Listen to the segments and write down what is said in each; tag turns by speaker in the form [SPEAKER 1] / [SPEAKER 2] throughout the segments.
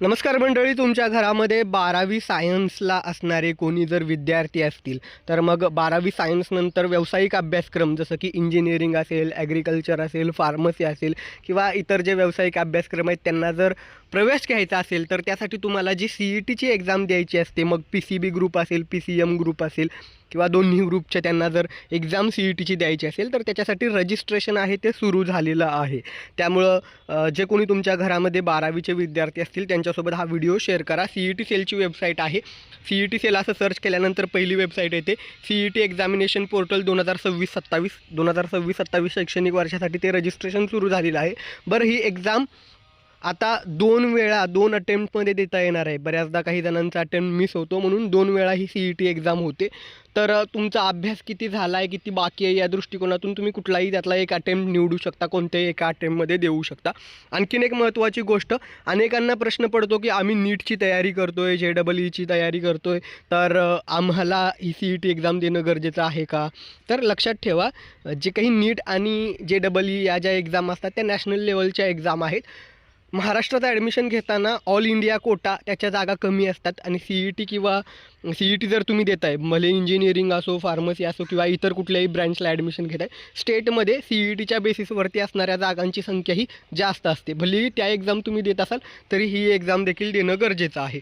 [SPEAKER 1] नमस्कार मंडळी तुमच्या घरामध्ये बारावी सायन्सला असणारे कोणी जर विद्यार्थी असतील तर मग बारावी सायन्सनंतर व्यावसायिक अभ्यासक्रम जसं की इंजिनिअरिंग असेल ॲग्रिकल्चर असेल फार्मसी असेल किंवा इतर जे व्यावसायिक अभ्यासक्रम आहेत त्यांना जर प्रवेश घ्यायचा असेल तर त्यासाठी तुम्हाला जी सी ई टीची एक्झाम द्यायची असते मग पी सी बी ग्रुप असेल पी सी एम ग्रुप असेल किंवा दोन्ही ग्रुपच्या त्यांना जर एक्झाम सी ई टीची द्यायची असेल तर त्याच्यासाठी रजिस्ट्रेशन आहे ते सुरू झालेलं आहे. त्यामुळं जे कोणी तुमच्या घरामध्ये बारावीचे विद्यार्थी असतील त्यांच्यासोबत हा व्हिडिओ शेअर करा. सी ई टी सेलची वेबसाईट आहे. सी ई टी सेल असं सर्च केल्यानंतर पहिली वेबसाईट येते. C E T examination portal दोन हजार सव्वीस सत्तावीस दोन हजार सव्वीस सत्तावीस शैक्षणिक वर्षासाठी ते रजिस्ट्रेशन सुरू झालेलं आहे. बरं ही एक्झाम आता दोन वेळा दोन अटेम्प्टमध्ये देता येणार आहे. बऱ्याचदा काही जणांचा अटेम्प्ट मिस होतो म्हणून दोन वेळा ही सी ई टी एक्झाम होते. तर तुमचा अभ्यास किती झाला आहे किती बाकी आहे या दृष्टिकोनातून तुम्ही कुठलाही त्यातला एक अटेम्प्ट निवडू शकता कोणत्याही एका अटेम्प्टमध्ये देऊ शकता. आणखीन एक महत्त्वाची गोष्ट अनेकांना प्रश्न पडतो की आम्ही नीटची तयारी करतो आहे जे डबल ईची तयारी करतो आहे तर आम्हाला ही सी ई टी एक्झाम देणं गरजेचं आहे का? तर लक्षात ठेवा जे काही नीट आणि जे डबल ई या ज्या एक्झाम असतात त्या नॅशनल लेवलच्या एक्झाम आहेत. महाराष्ट्रात ॲडमिशन घेताना ऑल इंडिया कोटा त्याच्या जागा कमी असतात आणि सी ई टी किंवा सी ई टी जर तुम्ही देत आहे भले इंजिनिअरिंग असो फार्मसी असो किंवा इतर कुठल्याही ब्रँचला ॲडमिशन घेत आहे स्टेटमध्ये सी ई टीच्या बेसिसवरती असणाऱ्या जागांची संख्या ही जास्त असते. भलेही त्या एक्झाम तुम्ही देत असाल तरी ही एक्झाम देखील देणं गरजेचं आहे.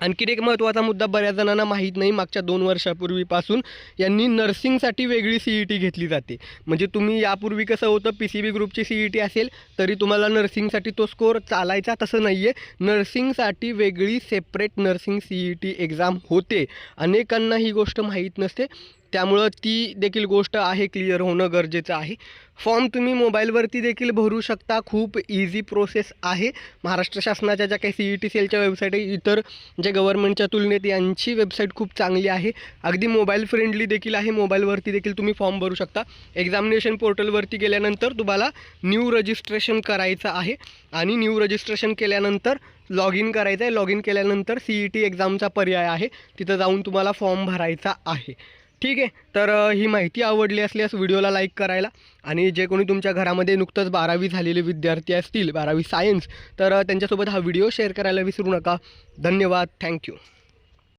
[SPEAKER 1] आणखीन एक महत्त्वाचा मुद्दा बऱ्याच जणांना माहीत नाही मागच्या दोन वर्षापूर्वीपासून यांनी नर्सिंगसाठी वेगळी सी ई टी घेतली जाते. म्हणजे तुम्ही यापूर्वी कसं होतं पी सी बी ग्रुपची सी ई टी असेल तरी तुम्हाला नर्सिंगसाठी तो स्कोअर चालायचा तसं नाही आहे नर्सिंगसाठी वेगळी separate nursing C E T exam होते. अनेकांना ही गोष्ट माहीत नसते. त्यामुळं ती देखील गोष्ट आहे क्लिअर होणं गरजेचं आहे. फॉर्म तुम्ही मोबाईलवरती देखील भरू शकता. खूप इझी प्रोसेस आहे. महाराष्ट्र शासनाच्या ज्या काही सी ई टी सेलच्या वेबसाईट आहे इतर जे गव्हर्नमेंटच्या तुलनेत यांची वेबसाईट खूप चांगली आहे. अगदी मोबाईल फ्रेंडली देखील आहे. मोबाईलवरती देखील तुम्ही फॉर्म भरू शकता. एक्झामिनेशन पोर्टलवरती गेल्यानंतर तुम्हाला न्यू रजिस्ट्रेशन करायचं आहे. आणि न्यू रजिस्ट्रेशन केल्यानंतर लॉग इन करायचं आहे. लॉग इन केल्यानंतर सी ई टी एक्झामचा पर्याय आहे. तिथं जाऊन तुम्हाला फॉर्म भरायचा आहे. ठीक आहे तर ही माहिती आवडली असल्यास व्हिडिओला लाईक करायला आणि जे कोणी तुमच्या घरामध्ये नुकतंच बारावी झालेले विद्यार्थी असतील बारावी सायन्स तर त्यांच्यासोबत हा व्हिडिओ शेअर करायला विसरू नका. धन्यवाद थँक्यू.